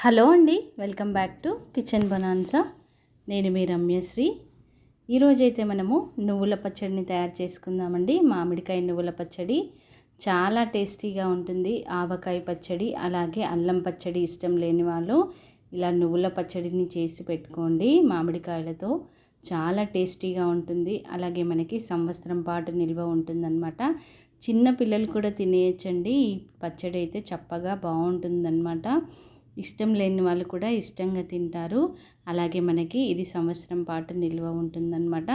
Hello అండి welcome back to kitchen bonanza. నేను మీ రమ్యశ్రీ. ఈరోజైతే మనము నువ్వుల పచ్చడిని తయారు చేసుకుందామండి. మామిడికాయ నువ్వుల పచ్చడి చాలా టేస్టీగా ఉంటుంది. ఆవకాయ పచ్చడి అలాగే అల్లం పచ్చడి ఇష్టం లేని వాళ్ళు ఇలా నువ్వుల పచ్చడిని చేసి పెట్టుకోండి. మామిడికాయలతో చాలా టేస్టీగా ఉంటుంది. అలాగే మనకి సంవత్సరం పాటు నిల్వ ఉంటుందన్నమాట. చిన్న పిల్లలు కూడా తినేయచ్చండి. ఈ పచ్చడి అయితే చప్పగా బాగుంటుందన్నమాట. ఇష్టం లేని వాళ్ళు కూడా ఇష్టంగా తింటారు. అలాగే మనకి ఇది సంవత్సరం పాటు నిల్వ ఉంటుందన్నమాట.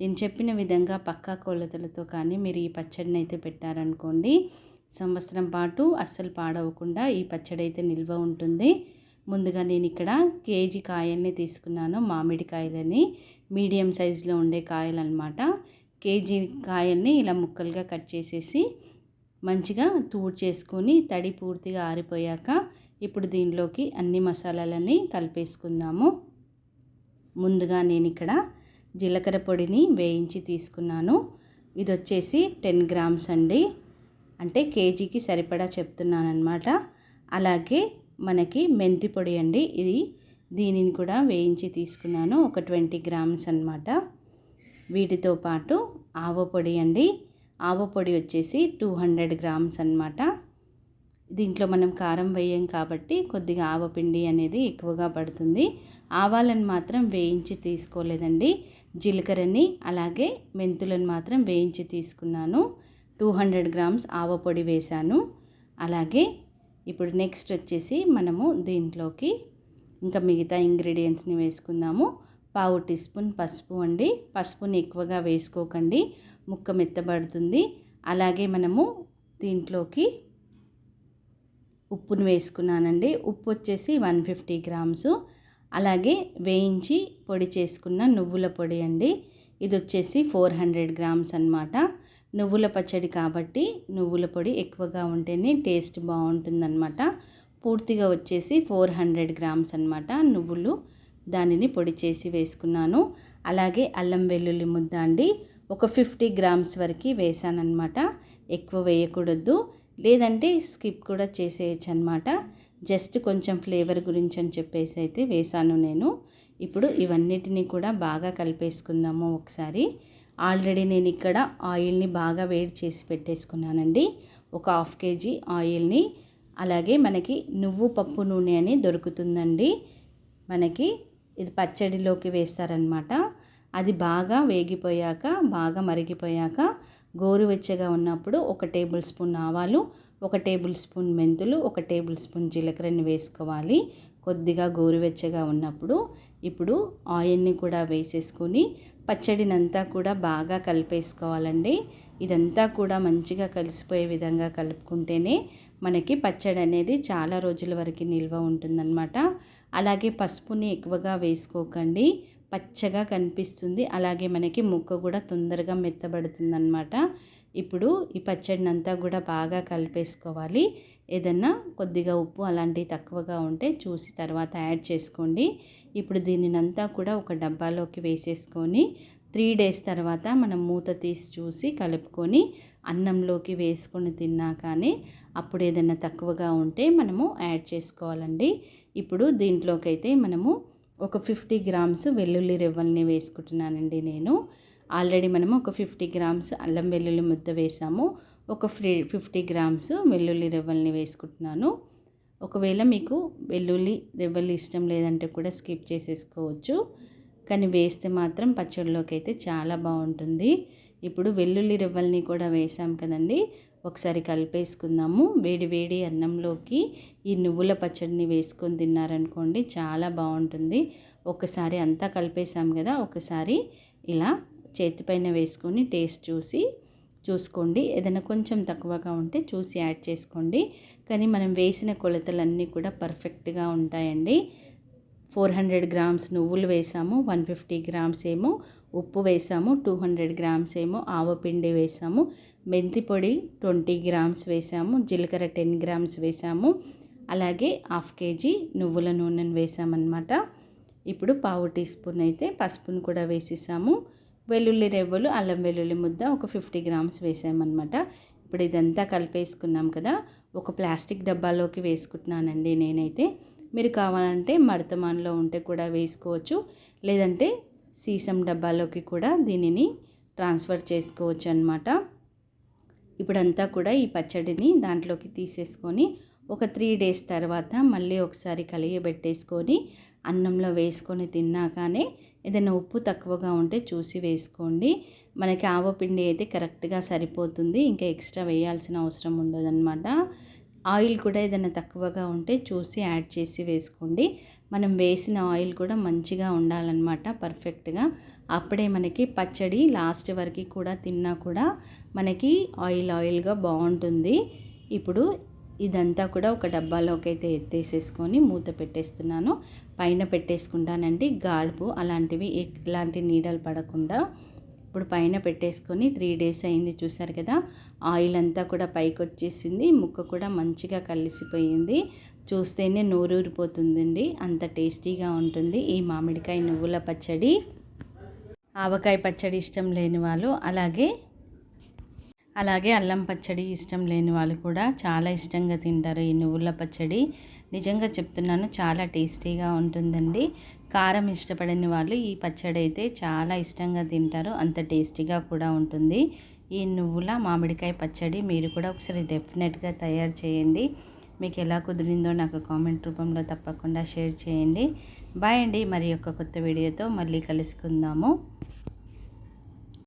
నేను చెప్పిన విధంగా పక్కా కొలతలతో కానీ మీరు ఈ పచ్చడిని అయితే పెట్టారనుకోండి సంవత్సరం పాటు అస్సలు పాడవకుండా ఈ పచ్చడి అయితే నిల్వ ఉంటుంది. ముందుగా నేను ఇక్కడ కేజీ కాయల్ని తీసుకున్నాను మామిడి కాయలని మీడియం సైజులో ఉండే కాయలు అనమాట కేజీ కాయల్ని ఇలా ముక్కలుగా కట్ చేసేసి మంచిగా తూడు చేసుకొని తడి పూర్తిగా ఆరిపోయాక ఇప్పుడు దీనిలోకి అన్ని మసాలాలని కలిపేసుకుందాము. ముందుగా నేను ఇక్కడ జీలకర్ర పొడిని వేయించి తీసుకున్నాను. ఇది వచ్చేసి టెన్ గ్రామ్స్ అండి. అంటే కేజీకి సరిపడా చెప్తున్నాను అనమాట అలాగే మనకి మెంతి పొడి అండి. ఇది దీనిని కూడా వేయించి తీసుకున్నాను. ఒక ట్వంటీ గ్రామ్స్ అనమాట వీటితో పాటు ఆవ పొడి అండి. ఆవ పొడి వచ్చేసి టూ హండ్రెడ్ గ్రామ్స్ అనమాట దీంట్లో మనం కారం వేయం కాబట్టి కొద్దిగా ఆవపిండి అనేది ఎక్కువగా పడుతుంది. ఆవాలను మాత్రం వేయించి తీసుకోలేదండి. జీలకర్రని అలాగే మెంతులను మాత్రం వేయించి తీసుకున్నాను. టూ హండ్రెడ్ గ్రామ్స్ ఆవ పొడి వేశాను. అలాగే ఇప్పుడు నెక్స్ట్ వచ్చేసి మనము దీంట్లోకి ఇంకా మిగతా ఇంగ్రీడియంట్స్ని వేసుకుందాము. పావు టీ స్పూన్ పసుపు అండి. పసుపుని ఎక్కువగా వేసుకోకండి. ముక్క మెత్తబడుతుంది. అలాగే మనము దీంట్లోకి ఉప్పును వేసుకున్నానండి. ఉప్పు వచ్చేసి వన్ ఫిఫ్టీ గ్రామ్స్. అలాగే వేయించి పొడి చేసుకున్న నువ్వుల పొడి అండి. ఇది వచ్చేసి ఫోర్ హండ్రెడ్ గ్రామ్స్ అనమాట నువ్వుల పచ్చడి కాబట్టి నువ్వుల పొడి ఎక్కువగా ఉంటేనే టేస్ట్ బాగుంటుందన్నమాట. పూర్తిగా వచ్చేసి ఫోర్ హండ్రెడ్ గ్రామ్స్ అనమాట నువ్వులు. దానిని పొడి చేసి వేసుకున్నాను. అలాగే అల్లం వెల్లుల్లి ముద్ద అండి. ఒక ఫిఫ్టీ గ్రామ్స్ వరకు వేసానన్నమాట. ఎక్కువ వేయకూడదు. లేదంటే స్కిప్ కూడా చేసేయచ్చు అనమాట జస్ట్ కొంచెం ఫ్లేవర్ గురించి అని చెప్పేసి అయితే వేసాను నేను. ఇప్పుడు ఇవన్నిటిని కూడా బాగా కలిపేసుకుందాము ఒకసారి. ఆల్రెడీ నేను ఇక్కడ ఆయిల్ని బాగా వేడి చేసి పెట్టేసుకున్నానండి. ఒక హాఫ్ కేజీ ఆయిల్ని. అలాగే మనకి నువ్వు పప్పు నూనె అని దొరుకుతుందండి. మనకి ఇది పచ్చడిలోకి వేస్తారనమాట అది బాగా వేగిపోయాక బాగా మరిగిపోయాక గోరువెచ్చగా ఉన్నప్పుడు ఒక టేబుల్ స్పూన్ ఆవాలు ఒక టేబుల్ స్పూన్ మెంతులు ఒక టేబుల్ స్పూన్ జీలకర్రని వేసుకోవాలి. కొద్దిగా గోరువెచ్చగా ఉన్నప్పుడు ఇప్పుడు ఆయిల్ని కూడా వేసేసుకొని పచ్చడినంతా కూడా బాగా కలిపేసుకోవాలండి. ఇదంతా కూడా మంచిగా కలిసిపోయే విధంగా కలుపుకుంటేనే మనకి పచ్చడి అనేది చాలా రోజుల వరకు నిల్వ ఉంటుందన్నమాట. అలాగే పసుపుని ఎక్కువగా వేసుకోకండి. పచ్చగా కనిపిస్తుంది. అలాగే మనకి ముక్క కూడా తొందరగా మెత్తబడుతుందన్నమాట. ఇప్పుడు ఈ పచ్చడిని అంతా కూడా బాగా కలిపేసుకోవాలి. ఏదన్నా కొద్దిగా ఉప్పు అలాంటివి తక్కువగా ఉంటే చూసి తర్వాత యాడ్ చేసుకోండి. ఇప్పుడు దీనినంతా కూడా ఒక డబ్బాలోకి వేసేసుకొని త్రీ డేస్ తర్వాత మనం మూత తీసి చూసి కలుపుకొని అన్నంలోకి వేసుకొని తిన్నా కానీ అప్పుడు ఏదైనా తక్కువగా ఉంటే మనము యాడ్ చేసుకోవాలండి. ఇప్పుడు దీంట్లోకి అయితే మనము ఒక ఫిఫ్టీ గ్రామ్స్ వెల్లుల్లి రెవ్వల్ని వేసుకుంటున్నానండి నేను. ఆల్రెడీ మనము ఒక ఫిఫ్టీ గ్రామ్స్ అల్లం వెల్లుల్లి ముద్ద వేసాము. ఒక ఫ్రీ ఫిఫ్టీ గ్రామ్స్ వెల్లుల్లి రెవ్వల్ని వేసుకుంటున్నాను. ఒకవేళ మీకు వెల్లుల్లి రెవ్వల్లి ఇష్టం లేదంటే కూడా స్కిప్ చేసేసుకోవచ్చు. కానీ వేస్తే మాత్రం పచ్చడిలోకి అయితే చాలా బాగుంటుంది. ఇప్పుడు వెల్లుల్లి రెవ్వల్ని కూడా వేసాం కదండి. ఒకసారి కలిపేసుకుందాము. వేడి వేడి అన్నంలోకి ఈ నువ్వుల పచ్చడిని వేసుకొని తిన్నారనుకోండి చాలా బాగుంటుంది. ఒకసారి అంతా కలిపేసాం కదా ఒకసారి ఇలా చేతిపైన వేసుకొని టేస్ట్ చూసి చూసుకోండి. ఏదైనా కొంచెం తక్కువగా ఉంటే చూసి యాడ్ చేసుకోండి. కానీ మనం వేసిన కొలతలన్నీ కూడా పర్ఫెక్ట్గా ఉంటాయండి. ఫోర్ హండ్రెడ్ గ్రామ్స్ నువ్వులు వేసాము వన్ ఫిఫ్టీ గ్రామ్స్ ఏమో ఉప్పు వేసాము టూ హండ్రెడ్ గ్రామ్స్ ఏమో ఆవపిండి వేసాము మెంతి పొడి ట్వంటీ గ్రామ్స్ వేసాము జీలకర్ర టెన్ గ్రామ్స్ వేసాము అలాగే హాఫ్ కేజీ నువ్వుల నూనెను వేసామన్నమాట. ఇప్పుడు పావు టీ స్పూన్ అయితే పసుపును కూడా వేసేసాము వెల్లుల్లి రెవ్వలు అల్లం వెల్లుల్లి ముద్ద ఒక ఫిఫ్టీ గ్రామ్స్ వేసామన్నమాట. ఇప్పుడు ఇదంతా కలిపేసుకున్నాం కదా ఒక ప్లాస్టిక్ డబ్బాలోకి వేసుకుంటున్నానండి నేనైతే. మీరు కావాలంటే మడతమాన్లో ఉంటే కూడా వేసుకోవచ్చు. లేదంటే సీసం డబ్బాలోకి కూడా దీనిని ట్రాన్స్ఫర్ చేసుకోవచ్చు అనమాట ఇప్పుడంతా కూడా ఈ పచ్చడిని దాంట్లోకి తీసేసుకొని ఒక త్రీ డేస్ తర్వాత మళ్ళీ ఒకసారి కలియబెట్టేసుకొని అన్నంలో వేసుకొని తిన్నాకనే ఏదైనా ఉప్పు తక్కువగా ఉంటే చూసి వేసుకోండి. మనకి ఆవపిండి అయితే కరెక్ట్గా సరిపోతుంది. ఇంకా ఎక్స్ట్రా వేయాల్సిన అవసరం ఉండదన్నమాట. ఆయిల్ కూడా ఏదైనా తక్కువగా ఉంటే చూసి యాడ్ చేసి వేసుకోండి. మనం వేసిన ఆయిల్ కూడా మంచిగా ఉండాలన్నమాట పర్ఫెక్ట్గా. అప్పుడే మనకి పచ్చడి లాస్ట్ వరకు కూడా తిన్నా కూడా మనకి ఆయిల్ ఆయిల్గా బాగుంటుంది. ఇప్పుడు ఇదంతా కూడా ఒక డబ్బాలోకి అయితే ఎత్తేసేసుకొని మూత పెట్టేస్తున్నాను. పైన పెట్టేసుకుంటానండి గాడుపు అలాంటివి ఎలాంటి నీడలు పడకుండా. ఇప్పుడు పైన పెట్టేసుకొని త్రీ డేస్ అయింది చూసారు కదా. ఆయిల్ అంతా కూడా పైకి వచ్చేసింది ముక్క కూడా మంచిగా కలిసిపోయింది. చూస్తేనే నోరూరిపోతుందండి. అంత టేస్టీగా ఉంటుంది ఈ మామిడికాయ నువ్వుల పచ్చడి. ఆవకాయ పచ్చడి ఇష్టం లేని వాళ్ళు అలాగే అలాగే అల్లం పచ్చడి ఇష్టం లేని వాళ్ళు కూడా చాలా ఇష్టంగా తింటారు ఈ నువ్వుల పచ్చడి. నిజంగా చెప్తున్నాను చాలా టేస్టీగా ఉంటుందండి. కారం ఇష్టపడని వాళ్ళు ఈ పచ్చడి అయితే చాలా ఇష్టంగా తింటారు అంత టేస్టీగా కూడా ఉంటుంది. ఈ నువ్వుల మామిడికాయ పచ్చడి మీరు కూడా ఒకసారి డెఫినెట్గా తయారు చేయండి. మీకు ఎలా కుదిరిందో నాకు కామెంట్ రూపంలో తప్పకుండా షేర్ చేయండి. బాయ్ అండి మరి యొక్క కొత్త వీడియోతో మళ్ళీ కలుసుకుందాము.